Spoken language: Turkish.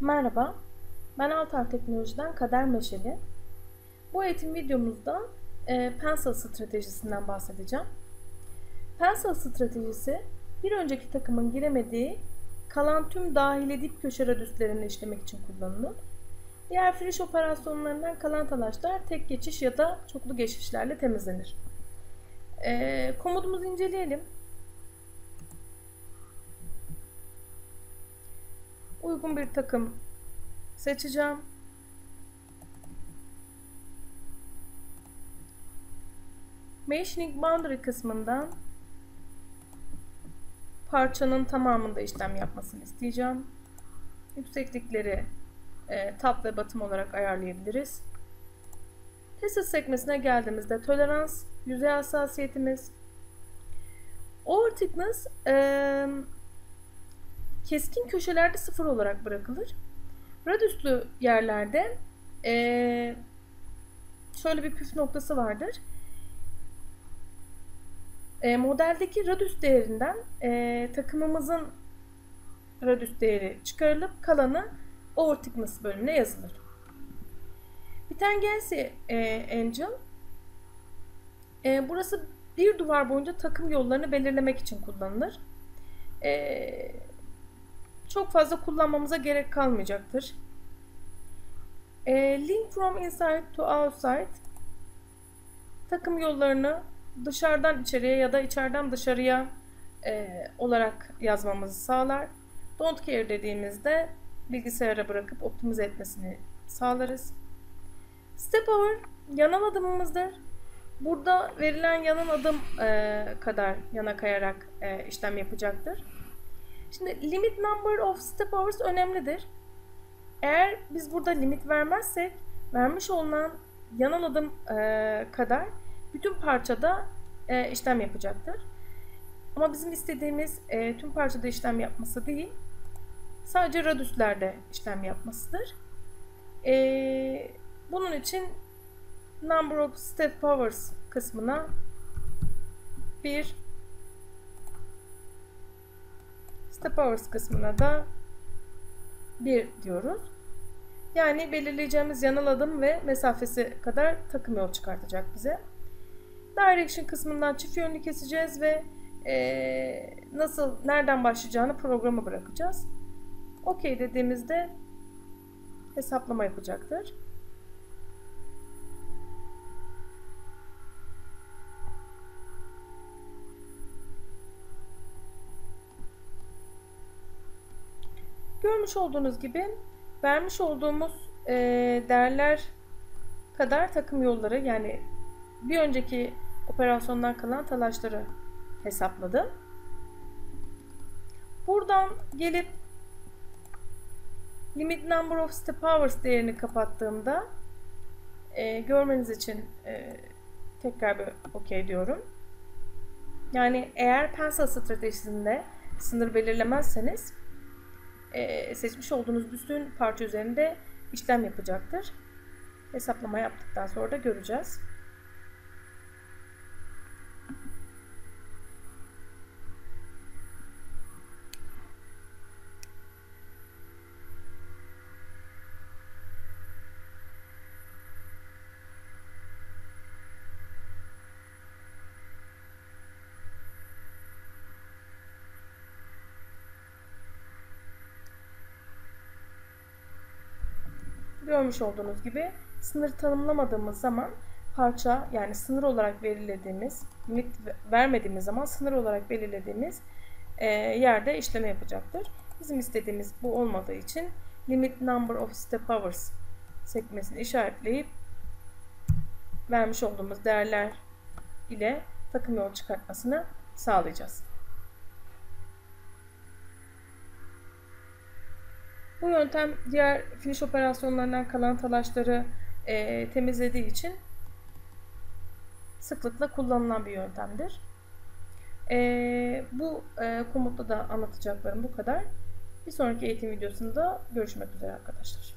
Merhaba, ben Altar Teknoloji'den Kader Meşeli. Bu eğitim videomuzda e, Pencil stratejisinden bahsedeceğim. Pencil stratejisi, bir önceki takımın giremediği kalan tüm dahili dip köşe radüslerini işlemek için kullanılır. Diğer friş operasyonlarından kalan talaşlar tek geçiş ya da çoklu geçişlerle temizlenir. E, komutumuzu inceleyelim. Uygun bir takım seçeceğim. Machining Boundary kısmından parçanın tamamında işlem yapmasını isteyeceğim. Yükseklikleri e, top ve bottom olarak ayarlayabiliriz. Test sekmesine geldiğimizde tolerans, yüzey hassasiyetimiz, over thickness, e, keskin köşelerde sıfır olarak bırakılır. Radüslü yerlerde ee, şöyle bir püf noktası vardır. E, modeldeki radüs değerinden e, takımımızın radüs değeri çıkarılıp kalanı over thickness bölümüne yazılır. Bitengency e, Angel e, burası bir duvar boyunca takım yollarını belirlemek için kullanılır. E, çok fazla kullanmamıza gerek kalmayacaktır. E, link from inside to outside takım yollarını dışarıdan içeriye ya da içeriden dışarıya e, olarak yazmamızı sağlar. Don't care dediğimizde bilgisayara bırakıp optimize etmesini sağlarız. Step over yanal adımımızdır. Burada verilen yanal adım e, kadar yana kayarak e, işlem yapacaktır. Şimdi limit number of step overs önemlidir. Eğer biz burada limit vermezsek vermiş olunan yanal adım e, kadar bütün parçada e, işlem yapacaktır. Ama bizim istediğimiz e, tüm parçada işlem yapması değil, sadece radüslerde işlem yapmasıdır. E, bunun için number of step powers kısmına bir Step hours kısmına da 1 diyoruz. Yani belirleyeceğimiz yanal adım ve mesafesi kadar takım yol çıkartacak bize. Direction kısmından çift yönlü keseceğiz ve ee, nasıl, nereden başlayacağını programa bırakacağız. OK dediğimizde hesaplama yapacaktır. Görmüş olduğunuz gibi vermiş olduğumuz e, değerler kadar takım yolları yani bir önceki operasyondan kalan talaşları hesapladım. Buradan gelip limit number of step hours değerini kapattığımda e, görmeniz için e, tekrar bir OK diyorum. Yani eğer pencil stratejisinde sınır belirlemezseniz e, seçmiş olduğunuz bütün parça üzerinde işlem yapacaktır. Hesaplama yaptıktan sonra da göreceğiz. Görmüş olduğunuz gibi sınır tanımlamadığımız zaman parça yani sınır olarak belirlediğimiz, limit vermediğimiz zaman sınır olarak belirlediğimiz e, yerde işleme yapacaktır. Bizim istediğimiz bu olmadığı için limit number of step hours sekmesini işaretleyip vermiş olduğumuz değerler ile takım yol çıkartmasını sağlayacağız. Bu yöntem diğer finish operasyonlarından kalan talaşları e, temizlediği için sıklıkla kullanılan bir yöntemdir. E, bu e, komutta da anlatacaklarım bu kadar. Bir sonraki eğitim videosunda görüşmek üzere arkadaşlar.